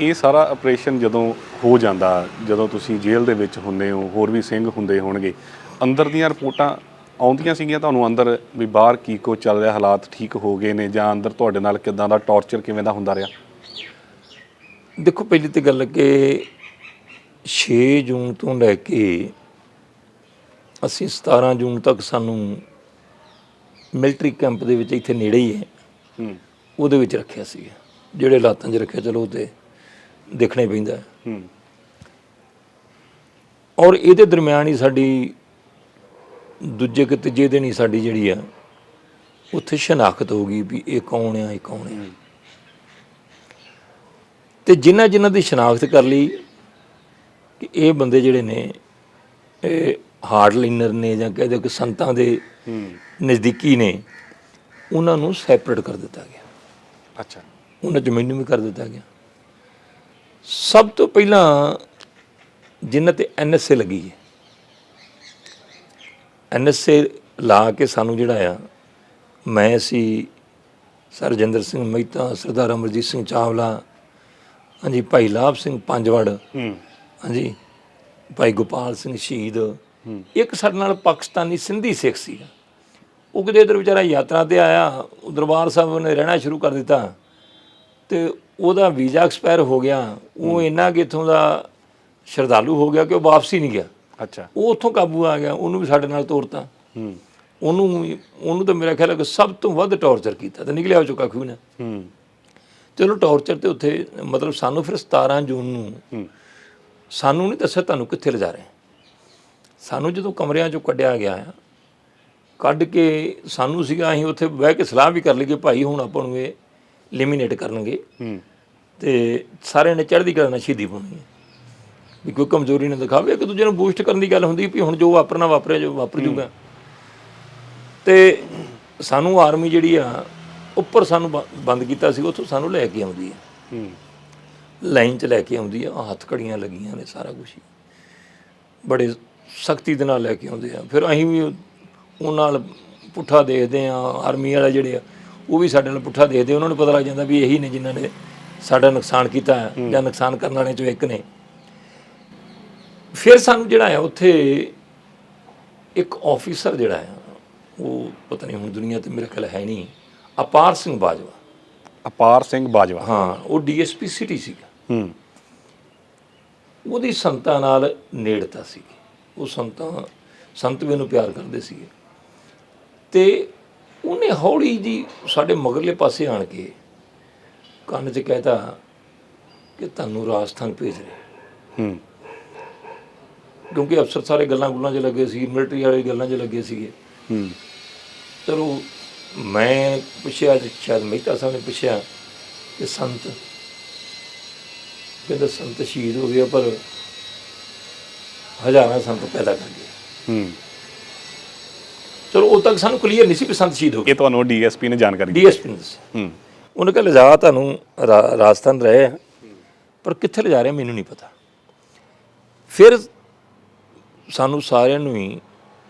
ਇਹ ਸਾਰਾ ਆਪਰੇਸ਼ਨ ਜਦੋਂ ਹੋ ਜਾਂਦਾ ਜਦੋਂ ਤੁਸੀਂ ਜੇਲ੍ਹ ਦੇ ਵਿੱਚ ਹੁੰਦੇ ਹੋ ਹੋਰ ਵੀ ਸਿੰਘ ਹੁੰਦੇ ਹੋਣਗੇ ਅੰਦਰ ਦੀਆਂ ਰਿਪੋਰਟਾਂ ਆਉਂਦੀਆਂ ਸੀਗੀਆਂ ਤੁਹਾਨੂੰ ਅੰਦਰ ਵੀ ਬਾਹਰ ਕੀ ਕੋ ਚੱਲ ਰਿਹਾ ਹਾਲਾਤ ਠੀਕ ਹੋ ਗਏ ਨੇ ਜਾਂ ਅੰਦਰ ਤੁਹਾਡੇ ਨਾਲ ਕਿਦਾਂ ਦਾ ਟੌਰਚਰ ਕਿਵੇਂ ਦਾ ਹੁੰਦਾ ਰਿਹਾ? ਦੇਖੋ ਪਹਿਲੀ ਤੇ ਗੱਲ ਕਿ 6 ਜੂਨ ਤੋਂ ਲੈ ਕੇ ਅਸੀਂ 17 ਜੂਨ ਤੱਕ ਸਾਨੂੰ ਮਿਲਟਰੀ ਕੈਂਪ ਦੇ ਵਿੱਚ ਇੱਥੇ ਨੇੜੇ ਹੀ ਹੈ। ਹੂੰ। ਉਹਦੇ ਵਿੱਚ ਰੱਖਿਆ ਸੀ ਜਿਹੜੇ ਹਾਲਾਤਾਂ 'ਚ ਰੱਖਿਆ ਚਲੋ ਤੇ ਦੇਖਣਾ ਪੈਂਦਾ ਹੈ। ਔਰ ਇਹਦੇ ਦਰਮਿਆਨ ਹੀ ਸਾਡੀ ਦੂਜੇ ਕਿ ਤੀਜੇ ਦਿਨ ਹੀ ਸਾਡੀ ਜਿਹੜੀ ਆ ਉੱਥੇ ਸ਼ਨਾਖਤ ਹੋ ਗਈ ਵੀ ਇਹ ਕੌਣ ਆ ਇਹ ਕੌਣ ਆ। ਤੇ ਜਿਨ੍ਹਾਂ ਜਿਨ੍ਹਾਂ ਦੀ ਸ਼ਨਾਖਤ ਕਰ ਲਈ ਕਿ ਇਹ ਬੰਦੇ ਜਿਹੜੇ ਨੇ ਇਹ ਹਾਰਡ ਲਾਈਨਰ ਨੇ ਜਾਂ ਕਹਿ ਦਿਓ ਕਿ ਸੰਤਾਂ ਦੇ ਨਜ਼ਦੀਕੀ ਨੇ ਉਹਨਾਂ ਨੂੰ ਸੈਪਰੇਟ ਕਰ ਦਿੱਤਾ ਗਿਆ। ਅੱਛਾ। ਉਹਨਾਂ ਚ ਮੈਨੂੰ ਵੀ ਕਰ ਦਿੱਤਾ ਗਿਆ। ਸਭ ਤੋਂ ਪਹਿਲਾਂ ਜਿਨ੍ਹਾਂ ਤੇ ਐਨਐਸਏ ਲੱਗੀ ਹੈ। ਐਨਐਸਏ ਲਾ ਕੇ ਸਾਨੂੰ ਜਿਹੜਾ ਆ ਮੈਂ ਸੀ ਸਰ ਰਜਿੰਦਰ ਸਿੰਘ ਮਹਿਤਾ ਸਰਦਾਰ ਅਮਰਜੀਤ ਸਿੰਘ ਚਾਵਲਾ ਹਾਂਜੀ ਭਾਈ ਲਾਭ ਸਿੰਘ ਪੰਜਵੜ ਹੂੰ। ਹਾਂਜੀ ਭਾਈ ਗੋਪਾਲ ਸਿੰਘ ਸ਼ਹੀਦ ਇੱਕ ਸਾਡੇ ਨਾਲ ਪਾਕਿਸਤਾਨੀ ਸਿੰਧੀ ਸਿੱਖ ਸੀ। ਉਹ ਕਿਤੇ ਇਧਰ ਵਿਚਾਰਾ ਯਾਤਰਾ ਤੇ ਆਇਆ ਉਹ ਦਰਬਾਰ ਸਾਹਿਬ ਨੇ ਰਹਿਣਾ ਸ਼ੁਰੂ ਕਰ ਦਿੱਤਾ ਤੇ ਉਹਦਾ ਵੀਜ਼ਾ ਐਕਸਪਾਇਰ ਹੋ ਗਿਆ ਉਹ ਇੰਨਾ ਕਿ ਇੱਥੋਂ ਦਾ ਸ਼ਰਧਾਲੂ ਹੋ ਗਿਆ ਕਿ ਉਹ ਵਾਪਸ ਨਹੀਂ ਗਿਆ। ਅੱਛਾ। ਉਹ ਉੱਥੋਂ ਕਾਬੂ ਆ ਗਿਆ ਉਹਨੂੰ ਵੀ ਸਾਡੇ ਨਾਲ ਤੋਰਤਾ। ਹੂੰ। ਉਹਨੂੰ ਉਹਨੂੰ ਤਾਂ ਮੇਰਾ ਖਿਆਲ ਹੈ ਕਿ ਸਭ ਤੋਂ ਵੱਧ ਟੌਰਚਰ ਕੀਤਾ ਤੇ ਨਿਕਲਿਆ ਹੋ ਚੁੱਕਾ ਖੂਨ। ਹੈ। ਚਲੋ ਟੌਰਚਰ ਤੇ ਉੱਥੇ ਮਤਲਬ ਸਾਨੂੰ ਫਿਰ 17 ਜੂਨ ਨੂੰ ਹੂੰ। ਸਾਨੂੰ ਨਹੀਂ ਦੱਸਿਆ ਤੁਹਾਨੂੰ ਕਿੱਥੇ ਲਿਜਾ ਰਹੇ। ਸਾਨੂੰ ਜਦੋਂ ਕਮਰਿਆਂ ਚੋਂ ਕੱਢਿਆ ਗਿਆ ਕੱਢ ਕੇ ਸਾਨੂੰ ਸੀਗਾ ਅਸੀਂ ਉੱਥੇ ਬਹਿ ਕੇ ਸਲਾਹ ਵੀ ਕਰ ਲਈ ਕਿ ਭਾਈ ਹੁਣ ਆਪਾਂ ਨੂੰ ਇਹ ਲਿਮੀਨੇਟ ਕਰਨਗੇ। ਹੂੰ। ਤੇ ਸਾਰਿਆਂ ਨੇ ਚੜ੍ਹਦੀ ਕਲਾ ਨਾਲ ਸ਼ਹੀਦੀ ਪਾਉਣੀ ਹੈ। ਵੀ ਕੋਈ ਕਮਜ਼ੋਰੀ ਨਾ ਦਿਖਾਵੇ ਇੱਕ ਦੂਜੇ ਨੂੰ ਬੂਸਟ ਕਰਨ ਦੀ ਗੱਲ ਹੁੰਦੀ ਵੀ ਹੁਣ ਜੋ ਵਾਪਰਨਾ ਵਾਪਰਿਆ ਜੋ ਵਾਪਰ ਜੂਗਾ। ਤੇ ਸਾਨੂੰ ਆਰਮੀ ਜਿਹੜੀ ਆ ਉੱਪਰ ਸਾਨੂੰ ਬੰਦ ਕੀਤਾ ਸੀ ਉੱਥੋਂ ਸਾਨੂੰ ਲੈ ਕੇ ਆਉਂਦੀ ਹੈ। ਹੂੰ। ਲਾਈਨ 'ਚ ਲੈ ਕੇ ਆਉਂਦੀ ਆ ਹੱਥ ਘੜੀਆਂ ਲੱਗੀਆਂ ਨੇ ਸਾਰਾ ਕੁਝ ਬੜੇ ਸਖਤੀ ਦੇ ਨਾਲ ਲੈ ਕੇ ਆਉਂਦੇ ਆ। ਫਿਰ ਅਸੀਂ ਵੀ ਉਹਨਾਂ ਨਾਲ ਪੁੱਠਾ ਦੇਖਦੇ ਆ ਆਰਮੀ ਵਾਲੇ ਜਿਹੜੇ ਆ ਉਹ ਵੀ ਸਾਡੇ ਨਾਲ ਪੁੱਠਾ ਦੇਖਦੇ ਉਹਨਾਂ ਨੂੰ ਪਤਾ ਲੱਗ ਜਾਂਦਾ ਵੀ ਇਹੀ ਨੇ ਜਿਨ੍ਹਾਂ ਨੇ ਸਾਡਾ ਨੁਕਸਾਨ ਕੀਤਾ ਹੈ ਜਾਂ ਨੁਕਸਾਨ ਕਰਨ ਵਾਲਿਆਂ ਚੋਂ ਇੱਕ ਨੇ। ਫਿਰ ਸਾਨੂੰ ਜਿਹੜਾ ਆ ਉੱਥੇ ਇੱਕ ਆਫੀਸਰ ਜਿਹੜਾ ਆ ਉਹ ਪਤਾ ਨਹੀਂ ਹੁਣ ਦੁਨੀਆ ਤੇ ਮੇਰੇ ਖਿਆਲ ਹੈ ਨਹੀਂ ਅਪਾਰ ਸਿੰਘ ਬਾਜਵਾ। ਅਪਾਰ ਸਿੰਘ ਬਾਜਵਾ। ਹਾਂ ਉਹ ਡੀਐਸਪੀ ਸਿਟੀ ਸੀਗਾ। ਹੂੰ। ਉਹਦੀ ਸੰਤਾਂ ਨਾਲ ਨੇੜਤਾ ਸੀ ਉਹ ਸੰਤਾਂ ਸੰਤ ਵੀ ਉਹਨੂੰ ਪਿਆਰ ਕਰਦੇ ਸੀਗੇ। ਤੇ ਉਹਨੇ ਹੌਲੀ ਜੀ ਸਾਡੇ ਮਗਰਲੇ ਪਾਸੇ ਆਣ ਕੇ ਕੰਨ 'ਚ ਕਹਿਤਾ ਕਿ ਤੁਹਾਨੂੰ ਰਾਜਸਥਾਨ ਭੇਜ ਰਹੇ। ਹੂੰ। ਕਿਉਂਕਿ ਅਫਸਰ ਸਾਰੇ ਗੱਲਾਂ ਗੁੱਲਾਂ 'ਚ ਲੱਗੇ ਸੀ ਮਿਲਟਰੀ ਵਾਲੇ ਗੱਲਾਂ 'ਚ ਲੱਗੇ ਸੀਗੇ। ਹੂੰ। ਚਲੋ ਮੈਂ ਪੁੱਛਿਆ ਸ਼ਾਇਦ ਮਹਿਤਾ ਸਾਹਿਬ ਨੇ ਪੁੱਛਿਆ ਕਿ ਸੰਤ ਕਹਿੰਦਾ ਸੰਤ ਸ਼ਹੀਦ ਹੋ ਗਿਆ ਪਰ ਹਜ਼ਾਰਾਂ ਸੰਤ ਪੈਦਾ ਕਰ ਗਏ। ਹੂੰ। ਚਲੋ ਉਦੋਂ ਤੱਕ ਸਾਨੂੰ ਕਲੀਅਰ ਨਹੀਂ ਸੀ ਵੀ ਸੰਤ ਸ਼ਹੀਦ ਹੋ ਗਏ। ਇਹ ਤੁਹਾਨੂੰ ਡੀਐਸਪੀ ਨੇ ਜਾਣਕਾਰੀ ਦਿੱਤੀ। ਡੀਐਸਪੀ ਨੇ ਦੱਸਿਆ। ਹੂੰ। ਉਹਨੇ ਕਿਹਾ ਲਿਜਾ ਤੁਹਾਨੂੰ ਰਾਜਸਥਾਨ ਰਹੇ ਆ, ਪਰ ਕਿੱਥੇ ਲਿਜਾ ਰਹੇ ਮੈਨੂੰ ਨਹੀਂ ਪਤਾ। ਫਿਰ ਸਾਨੂੰ ਸਾਰਿਆਂ ਨੂੰ ਹੀ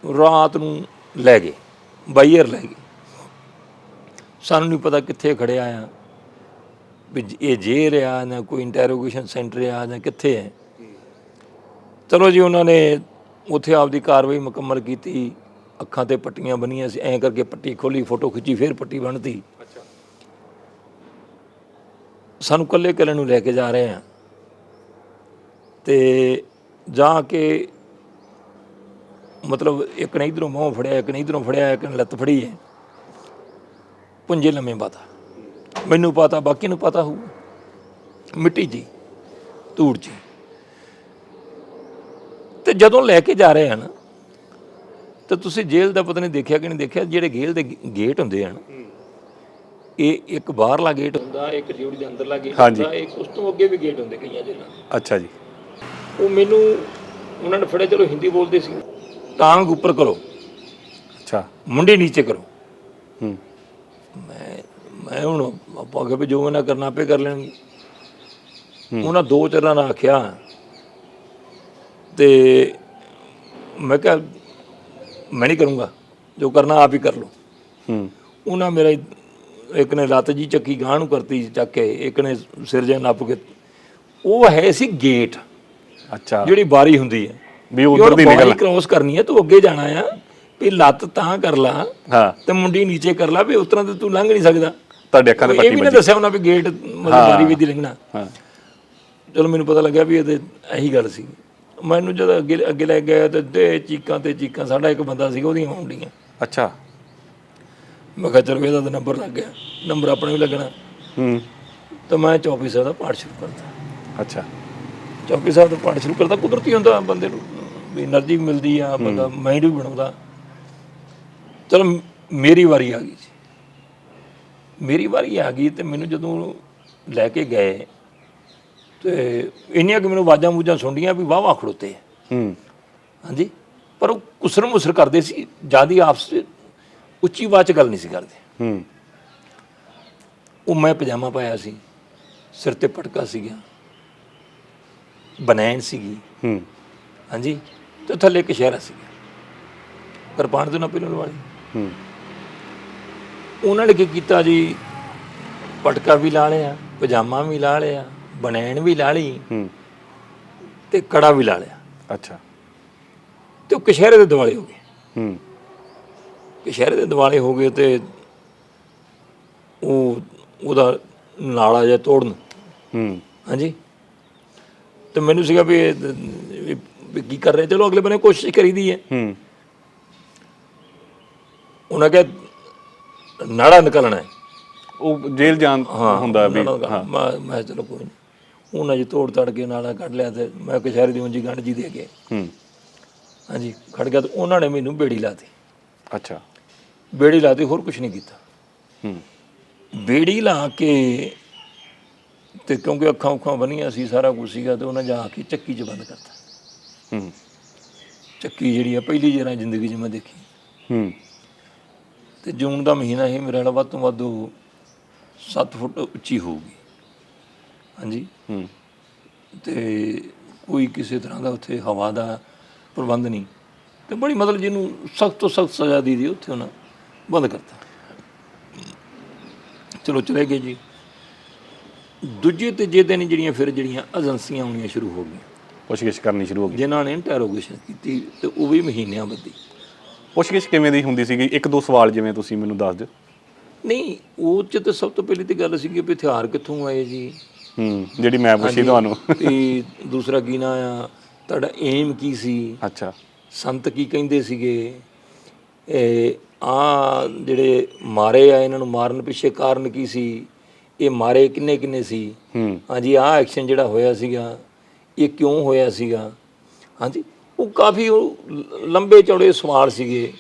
ਰਾਤ ਨੂੰ ਲੈ ਗਏ ਬਾਈਅਰ ਲੈ ਗਏ। ਸਾਨੂੰ ਨਹੀਂ ਪਤਾ ਕਿੱਥੇ ਖੜਿਆ ਆ ਵੀ ਇਹ ਜੇਲ੍ਹ ਆ ਨਾ ਕੋਈ ਇੰਟਰੋਗੇਸ਼ਨ ਸੈਂਟਰ ਆ ਜਾਂ ਕਿੱਥੇ ਹੈ ਚਲੋ ਜੀ ਉਹਨਾਂ ਨੇ ਉੱਥੇ ਆਪਦੀ ਕਾਰਵਾਈ ਮੁਕੰਮਲ ਕੀਤੀ। ਅੱਖਾਂ ਤੇ ਪੱਟੀਆਂ ਬੰਨੀਆਂ ਸੀ ਐਂ ਕਰਕੇ ਪੱਟੀ ਖੋਲੀ ਫੋਟੋ ਖਿੱਚੀ ਫਿਰ ਪੱਟੀ ਬੰਨਤੀ। ਅੱਛਾ। ਸਾਨੂੰ ਕੱਲੇ ਕੱਲੇ ਨੂੰ ਲੈ ਕੇ ਜਾ ਰਹੇ ਆ ਤੇ ਜਾ ਕੇ ਮਤਲਬ ਇੱਕ ਨੇ ਇਧਰੋਂ ਮੂੰਹ ਫੜਿਆ ਇੱਕ ਨੇ ਇਧਰੋਂ ਫੜਿਆ ਇੱਕ ਨੇ ਲੱਤ ਫੜੀ ਹੈ। ਪੁੰਜੇ ਲੰਮੇ ਪਤਾ। ਮੈਨੂੰ ਪਤਾ ਬਾਕੀ ਨੂੰ ਪਤਾ ਹੋਊ। ਮਿੱਟੀ ਜੀ ਧੂੜ ਜੀ। ਤੇ ਜਦੋਂ ਲੈ ਕੇ ਜਾ ਰਹੇ ਹਨ ਤੇ ਤੁਸੀਂ ਜੇਲ੍ਹ ਦਾ ਪਤਾ ਨਹੀਂ ਦੇਖਿਆ ਕਿ ਨਹੀਂ ਦੇਖਿਆ ਜਿਹੜੇ ਜੇਲ੍ਹ ਦੇ ਗੇਟ ਹੁੰਦੇ ਹਨ ਇਹ ਇੱਕ ਬਾਹਰਲਾ ਗੇਟ ਹੁੰਦਾ ਇੱਕ ਡਿਊਟੀ ਦੇ ਅੰਦਰਲਾ ਗੇਟ ਹਾਂਜੀ। ਹੁੰਦਾ ਇੱਕ ਉਸ ਤੋਂ ਅੱਗੇ ਵੀ ਗੇਟ ਹੁੰਦੇ ਕਈਆਂ ਜੇਲ੍ਹਾਂ ਦੇ। ਅੱਛਾ ਜੀ। ਉਹ ਮੈਨੂੰ ਉਹਨਾਂ ਨੇ ਫੜਿਆ ਚਲੋ ਹਿੰਦੀ ਬੋਲਦੇ ਸੀ। ਟਾਂਗ ਉੱਪਰ ਕਰੋ। ਅੱਛਾ। ਮੁੰਡੇ ਨੀਚੇ ਕਰੋ। ਹੂੰ। ਮੈਂ ਮੈਂ ਹੁਣ ਆਪਾਂ ਕਿ ਵੀ ਜੋ ਇਹਨਾਂ ਕਰਨਾ ਆਪੇ ਕਰ ਲੈਣਗੇ। ਉਹਨਾਂ ਦੋ ਚਰਾਂ ਨਾਲ ਆਖਿਆ। ਤੇ ਮੈਂ ਕਿਹਾ ਮੈਂ ਨਹੀਂ ਕਰੂੰਗਾ। ਜੋ ਕਰਨਾ ਆਪ ਹੀ ਕਰ ਲਓ। ਹੂੰ। ਉਹਨਾਂ ਮੇਰਾ ਇੱਕ ਨੇ ਲੱਤ ਜੀ ਚੱਕੀ ਗਾਂ ਨੂੰ ਕਰਤੀ ਚੱਕ ਕੇ ਇੱਕ ਨੇ ਸਿਰ ਜਿਹਾ ਨੱਪ ਕੇ। ਉਹ ਹੈ ਸੀ ਗੇਟ। ਅੱਛਾ। ਜਿਹੜੀ ਬਾਰੀ ਹੁੰਦੀ ਹੈ। ਵੀ ਉਧਰ ਦੀ ਨਿਕਲ ਕ੍ਰੋਸ ਕਰਨੀ ਹੈ ਤੂੰ ਅੱਗੇ ਜਾਣਾ ਆ ਵੀ ਲੱਤ ਤਾਂ ਕਰ ਲਾ ਹਾਂ। ਤੇ ਮੁੰਡੀ ਨੀਚੇ ਕਰ ਲਾ ਵੀ ਉਸ ਤਰ੍ਹਾਂ ਤੇ ਤੂੰ ਲੰਘ ਨਹੀਂ ਸਕਦਾ। ਤੁਹਾਡੇ ਅੱਖਾਂ ਦੇ ਇਹ ਪੱਟੀ ਵੀ ਨਾ ਵੱਜੀ। ਦੱਸਿਆ ਉਹਨਾਂ ਵੀ ਗੇਟ ਮਤਲਬ ਬਾਰੀ ਵਿੱਚ ਦੀ ਲੰਘਣਾ। ਹਾਂ। ਚਲੋ ਮੈਨੂੰ ਪਤਾ ਲੱਗਿਆ ਵੀ ਇਹਦੇ ਇਹੀ ਗੱਲ ਸੀ। ਮੈਨੂੰ ਜਦ ਅੱਗੇ ਅੱਗੇ ਲੈ ਗਿਆ ਤੇ ਦੇ ਚੀਕਾਂ ਤੇ ਚੀਕਾਂ ਸਾਡਾ ਇੱਕ ਬੰਦਾ ਸੀਗਾ ਉਹਦੀਆਂ ਆਉਂਦੀਆਂ ਅੱਛਾ। ਮੈਂ ਕਿਹਾ ਚਲੋ ਇਹਦਾ ਨੰਬਰ ਲੱਗ ਗਿਆ ਨੰਬਰ ਆਪਣੇ ਵੀ ਲੱਗਣਾ। ਹੂੰ। ਤਾਂ ਮੈਂ ਚੌਪੀ ਸਾਹਿਬ ਦਾ ਪਾਠ ਸ਼ੁਰੂ ਕਰਤਾ। ਅੱਛਾ। ਚੌਪੀ ਸਾਹਿਬ ਦਾ ਪਾਠ ਸ਼ੁਰੂ ਕਰਤਾ ਕੁਦਰਤੀ ਹੁੰਦਾ ਬੰਦੇ ਨੂੰ ਵੀ એનર્ਜੀ ਮਿਲਦੀ ਆ ਬੰਦਾ ਮਾਈਂਡ ਵੀ ਬਣਾਉਂਦਾ। ਚਲੋ ਮੇਰੀ ਵਾਰੀ ਆ ਗਈ ਮੇਰੀ ਵਾਰੀ ਆ ਗਈ ਤੇ ਮੈਨੂੰ ਜਦੋਂ ਲੈ ਕੇ ਗਏ ਤੇ ਇੰਨੀਆਂ ਕਿ ਮੈਨੂੰ ਆਵਾਜ਼ਾਂ ਮੂਜਾਂ ਸੁਣਦੀਆਂ ਵੀ ਵਾਹ ਖੜੋਤੇ। ਹੂੰ। ਹਾਂਜੀ? ਪਰ ਉਹ ਕੁਸਰ ਮੁਸਰ ਕਰਦੇ ਸੀ ਜਿਆਦੀ ਆਪਸ ਚ ਉੱਚੀ ਆਵਾਜ਼ ਚ ਗੱਲ ਨਹੀਂ ਸੀ ਕਰਦੇ। ਹੂੰ। ਉਹ ਮੈਂ ਪਜਾਮਾ ਪਾਇਆ ਸੀ ਸਿਰ ਤੇ ਪਟਕਾ ਸੀਗਾ ਬਨੈਣ ਸੀਗੀ। ਹੂੰ। ਹਾਂਜੀ? ਤੇ ਥੱਲੇ ਇੱਕ ਸ਼ਹਿਰਾ ਸੀਗਾ। ਕਿਰਪਾਨ ਤੋਂ ਨਾ ਪਿਲਣ ਵਾਲੀ। ਹੂੰ। ਉਹਨਾਂ ਨੇ ਕੀ ਕੀਤਾ ਜੀ? ਪਟਕਾ ਵੀ ਲਾ ਲਿਆ ਪਜਾਮਾ ਵੀ ਲਾ ਲਿਆ। ਬਨੈਣ ਵੀ ਲਾ ਲਈ ਹੂੰ। ਤੇ ਕੜਾ ਵੀ ਲਾ ਲਿਆ। ਅੱਛਾ। ਤੇ ਉਹ ਕਸ਼ਹਿਰੇ ਦੇ ਦਿਵਾਲੇ ਹੋ ਗਏ। ਹੂੰ। ਕਸ਼ਹਿਰੇ ਦੇ ਦਿਵਾਲੇ ਹੋ ਗਏ ਤੇ ਉਹ ਉਹਦਾ ਨਾਲਾ ਜਿਹਾ ਤੋੜਨ। ਹੂੰ। ਹਾਂਜੀ। ਤੇ ਮੈਨੂੰ ਸੀਗਾ ਵੀ ਇਹ ਦ- ਵੀ- ਵੀ ਕੀ ਕਰ ਰਹੇ? ਚਲੋ ਅਗਲੇ ਬੰਨੇ ਕੋਸ਼ਿਸ਼ ਕਰੀਦੀ ਹੈ। ਹੂੰ। ਉਹਨਾਂ ਕਿਹਾ ਨਾੜਾ ਨਿਕਲਣਾ ਹੈ। ਉਹ ਜੇਲ੍ਹ ਜਾਣ ਹੁੰਦਾ ਵੀ ਨਾੜਾ ਨਿਕਲਣਾ। ਮੈਂ ਮੈਂ ਚਲੋ ਕੋਈ ਨਹੀਂ ਉਹਨਾਂ ਜੀ ਤੋੜ ਤੜ ਕੇ ਨਾਲਾ ਕੱਢ ਲਿਆ ਤੇ ਮੈਂ ਕਸ਼ਹਿਰੇ ਦੀ ਉਂਜੀ ਗੰਢ ਜੀ ਦੇ ਕੇ ਹੂੰ। ਹਾਂਜੀ ਖੜ ਗਿਆ ਤੇ ਉਹਨਾਂ ਨੇ ਮੈਨੂੰ ਬੇੜੀ ਲਾਤੀ। ਅੱਛਾ। ਬੇੜੀ ਲਾਤੀ ਹੋਰ ਕੁਝ ਨਹੀਂ ਕੀਤਾ। ਹੂੰ। ਬੇੜੀ ਲਾ ਕੇ ਤੇ ਕਿਉਂਕਿ ਅੱਖਾਂ ਉੱਖਾਂ ਬੰਨੀਆਂ ਸੀ ਸਾਰਾ ਕੁਝ ਸੀਗਾ ਤੇ ਉਹਨਾਂ ਜਾ ਕੇ ਚੱਕੀ 'ਚ ਬੰਦ ਕਰਤਾ। ਹੂੰ। ਚੱਕੀ ਜਿਹੜੀ ਆ ਪਹਿਲੀ ਜਿਹੜਾ ਜ਼ਿੰਦਗੀ 'ਚ ਮੈਂ ਦੇਖੀ। ਹੂੰ। ਤੇ ਜੂਨ ਦਾ ਮਹੀਨਾ ਇਹ ਮੇਰੇ ਨਾਲ ਵੱਧ ਤੋਂ ਵੱਧ 7 ਫੁੱਟ ਉੱਚੀ ਹੋਊਗੀ। ਹਾਂਜੀ। ਹੂੰ। ਤੇ ਕੋਈ ਕਿਸੇ ਤਰ੍ਹਾਂ ਦਾ ਉੱਥੇ ਹਵਾ ਦਾ ਪ੍ਰਬੰਧ ਨਹੀਂ। ਤੇ ਬੜੀ ਮਤਲਬ ਜਿਹਨੂੰ ਸਖਤ ਤੋਂ ਸਖਤ ਸਜ਼ਾ ਦੀ ਦੀ ਉੱਥੇ ਉਹਨਾਂ ਬੰਦ ਕਰਤਾ। ਚਲੋ ਚਲੇ ਗਏ ਜੀ। ਦੂਜੇ ਤੀਜੇ ਦਿਨ ਜਿਹੜੀਆਂ ਫਿਰ ਜਿਹੜੀਆਂ ਏਜੰਸੀਆਂ ਆਉਣੀਆਂ ਸ਼ੁਰੂ ਹੋ ਗਈਆਂ। ਪੁੱਛਗਿੱਛ ਕਰਨੀ ਸ਼ੁਰੂ ਹੋ ਗਈ। ਜਿਨ੍ਹਾਂ ਨੇ ਇੰਟਰੋਗੇਸ਼ਨ ਕੀਤੀ ਤੇ ਉਹ ਵੀ ਮਹੀਨਿਆਂ ਬੱਧੀ। ਪੁੱਛਗਿੱਛ ਕਿਵੇਂ ਦੀ ਹੁੰਦੀ ਸੀਗੀ? ਇੱਕ ਦੋ ਸਵਾਲ ਜਿਵੇਂ ਤੁਸੀਂ ਮੈਨੂੰ ਦੱਸ ਦਿਓ। ਨਹੀਂ ਉਹ ਚ ਤਾਂ ਸਭ ਤੋਂ ਪਹਿਲੀ ਤੇ ਗੱਲ ਸੀਗੀ ਵੀ ਹਥਿਆਰ ਕਿੱਥੋਂ ਆਏ ਜੀ? ਹੂੰ ਜਿਹੜੀ ਮੈਂ ਪੁੱਛੀ ਤੁਹਾਨੂੰ। ਤੇ ਦੂਸਰਾ ਕੀ ਨਾਂ ਆ? ਤੁਹਾਡਾ ਏਮ ਕੀ ਸੀ? ਅੱਛਾ। ਸੰਤ ਕੀ ਕਹਿੰਦੇ ਸੀਗੇ? ਇਹ ਆ ਜਿਹੜੇ ਮਾਰੇ ਆ ਇਹਨਾਂ ਨੂੰ ਮਾਰਨ ਪਿੱਛੇ ਕਾਰਨ ਕੀ ਸੀ? ਇਹ ਮਾਰੇ ਕਿੰਨੇ ਕਿੰਨੇ ਸੀ? ਹੂੰ। ਹਾਂਜੀ ਆ ਐਕਸ਼ਨ ਜਿਹੜਾ ਹੋਇਆ ਸੀਗਾ ਇਹ ਕਿਉਂ ਹੋਇਆ ਸੀਗਾ? ਹਾਂਜੀ ਉਹ ਕਾਫੀ ਲੰਬੇ ਚੌੜੇ ਸਵਾਲ ਸੀਗੇ।